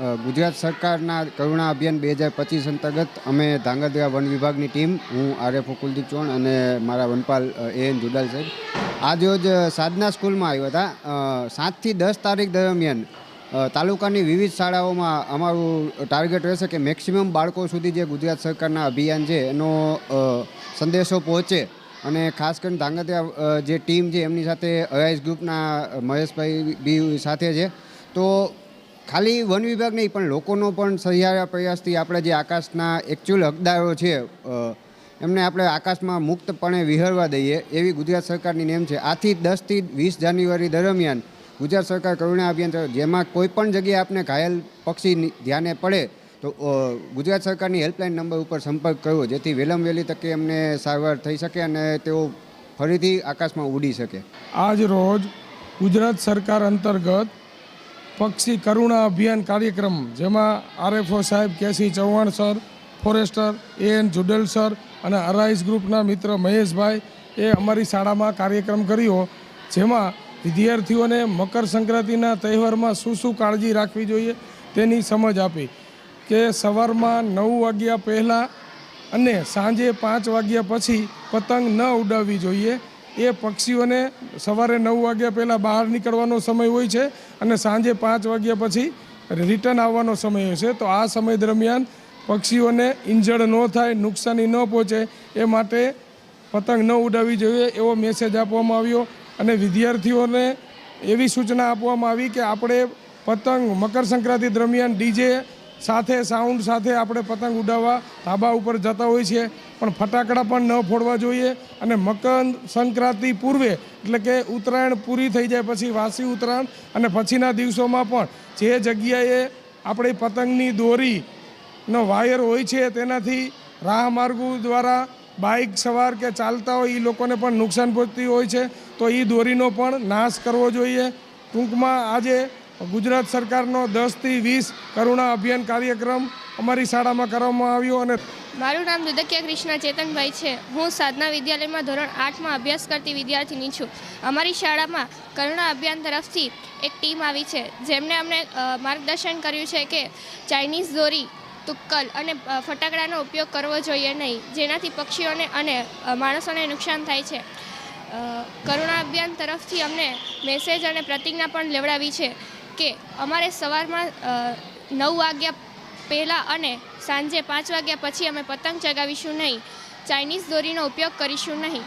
ગુજરાત સરકારના કરુણા અભિયાન બે હજાર પચીસ અંતર્ગત અમે ધાંગધ્રા વન વિભાગની ટીમ, હું આરએફઓ કુલદીપ ચૌહાણ અને મારા વનપાલ એ એન જુડાલ સાહેબ. આજ રોજ સાધના સ્કૂલમાં આવ્યા હતા. સાતથી દસ તારીખ દરમિયાન તાલુકાની વિવિધ શાળાઓમાં અમારું ટાર્ગેટ રહેશે કે મેક્સિમમ બાળકો સુધી જે ગુજરાત સરકારના અભિયાન છે, એનો સંદેશો પહોંચે. અને ખાસ કરીને ધાંગધ્રા જે ટીમ છે, એમની સાથે અરાઇઝ ગ્રુપના મહેશભાઈ બી સાથે છે. તો ખાલી વન વિભાગ નહીં, પણ લોકોનો પણ સહિયારા પ્રયાસથી આપણે જે આકાશના એકચ્યુઅલ હકદારો છે એમને આપણે આકાશમાં મુક્તપણે વિહરવા દઈએ એવી ગુજરાત સરકારની નેમ છે આથી દસથી વીસ જાન્યુઆરી દરમિયાન ગુજરાત સરકાર કરુણા અભિયાન. જેમાં કોઈ પણ જગ્યાએ આપણે ઘાયલ પક્ષી ધ્યાને પડે તો ગુજરાત સરકારની હેલ્પલાઇન નંબર ઉપર સંપર્ક કરવો, જેથી વહેલમ વહેલી તકે એમને સારવાર થઈ શકે અને તેઓ ફરીથી આકાશમાં ઉડી શકે આજ રોજ ગુજરાત સરકાર અંતર્ગત પક્ષી કરુણા અભિયાન કાર્યક્રમ, જેમાં આરએફઓ સાહેબ KC Chauhan sir, forester A N Judel sir અને અરાઇઝ ગ્રુપના મિત્ર મહેશભાઈ એ અમારી શાળામાં કાર્યક્રમ કર્યો, જેમાં વિદ્યાર્થીઓને મકર સંક્રાંતિના તહેવારમાં શું શું કાળજી રાખવી જોઈએ તેની સમજ આપી કે સવારમાં નવ વાગ્યા પહેલાં અને સાંજે પાંચ વાગ્યા પછી પતંગ ન ઉડાવવી જોઈએ. એ પક્ષીઓને સવારે નવ વાગ્યા પહેલાં બહાર નીકળવાનો સમય હોય છે અને સાંજે પાંચ વાગ્યા પછી રિટર્ન આવવાનો સમય હોય છે. તો આ સમય દરમિયાન પક્ષીઓને ઇન્જર્ડ ન થાય, નુકસાની ન પહોંચે એ માટે પતંગ ન ઉડાવવી જોઈએ એવો મેસેજ આપવામાં આવ્યો અને વિદ્યાર્થીઓને એવી સૂચના આપવામાં આવી કે આપણે પતંગ મકર સંક્રાંતિ દરમિયાન ડીજે સાથે સાઉન્ડ સાથે આપણે પતંગ ઉડાવવા, ધાબા ઉપર જતા હોય છીએ પણ ફટાકડા પણ ન ફોડવા જોઈએ અને મકર સંક્રાંતિ પૂર્વે, એટલે કે ઉત્તરાયણ પૂરી થઈ જાય પછી વાસી ઉત્તરાયણ અને પછીના દિવસોમાં પણ જે જગ્યાએ આપણી પતંગની દોરીનો વાયર હોય છે તેનાથી રાહમાર્ગો દ્વારા બાઇક સવાર કે ચાલતા હોય એ લોકોને પણ નુકસાન પહોંચતી હોય છે, તો એ દોરીનો પણ નાશ કરવો જોઈએ. ટૂંકમાં આજે ગુજરાત સરકારનો દસથી વીસ કરુણા અભિયાન કાર્યક્રમ અમારી શાળામાં કરવામાં આવ્યો અને મારું નામ દુદકિયા કૃષ્ણ ચેતનભાઈ છે. હું સાધના વિદ્યાલયમાં ધોરણ આઠમાં અભ્યાસ કરતી વિદ્યાર્થીની છું. અમારી શાળામાં કરુણા અભિયાન તરફથી એક ટીમ આવી છે, જેમણે અમને માર્ગદર્શન કર્યું છે કે ચાઇનીઝ દોરી, તુક્કલ અને ફટાકડાનો ઉપયોગ કરવો જોઈએ નહીં, જેનાથી પક્ષીઓને અને માણસોને નુકસાન થાય છે. કરુણા અભિયાન તરફથી અમને મેસેજ અને પ્રતિજ્ઞા પણ લેવડાવી છે. કે અમારે સવારમાં નવ વાગ્યા પહેલાં અને સાંજે પાંચ વાગ્યા પછી અમે પતંગ ચગાવીશું નહીં. ચાઇનીઝ દોરીનો ઉપયોગ કરીશું નહીં.